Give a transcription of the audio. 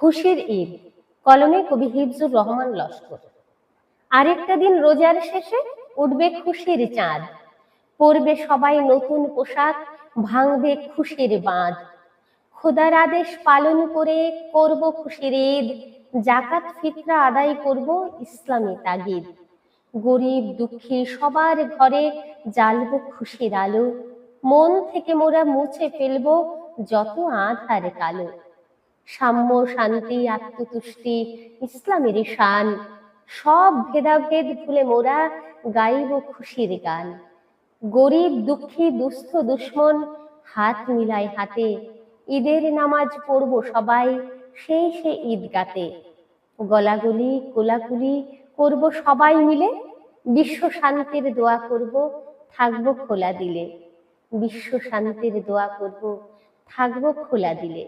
খুশির ঈদ কলমে কবি হিফজুর রহমান লস্কর। আরেকটা দিন রোজার শেষে উঠবে খুশির চাঁদ, পরবে সবাই নতুন পোশাক, ভাঙবে খুশির বাঁধ। খোদার আদেশ পালন করে করব খুশির ঈদ, জাকাত ফিতরা আদায় করব ইসলামী তাগিদ। গরিব দুঃখী সবার ঘরে জ্বালবো খুশির আলো, মন থেকে মোরা মুছে ফেলব যত আধার কালো। সাম্য, শান্তি, আত্মতুষ্টি, ইসলামের শান সব ভেদাভেদ ভুলে মোরা গাইব খুশির গান। গরিব, দুঃখী, দুস্থ, দুশ্মন, হাত মিলাই হাতে। ঈদের নামাজ পড়ব সবাই সেই সে ঈদগাতে। গলাগলি, কোলাকুলি করব সবাই মিলে। বিশ্ব শান্তির দোয়া করব, থাকব খোলা দিলে। বিশ্ব শান্তির দোয়া করব, থাকব খোলা দিলে।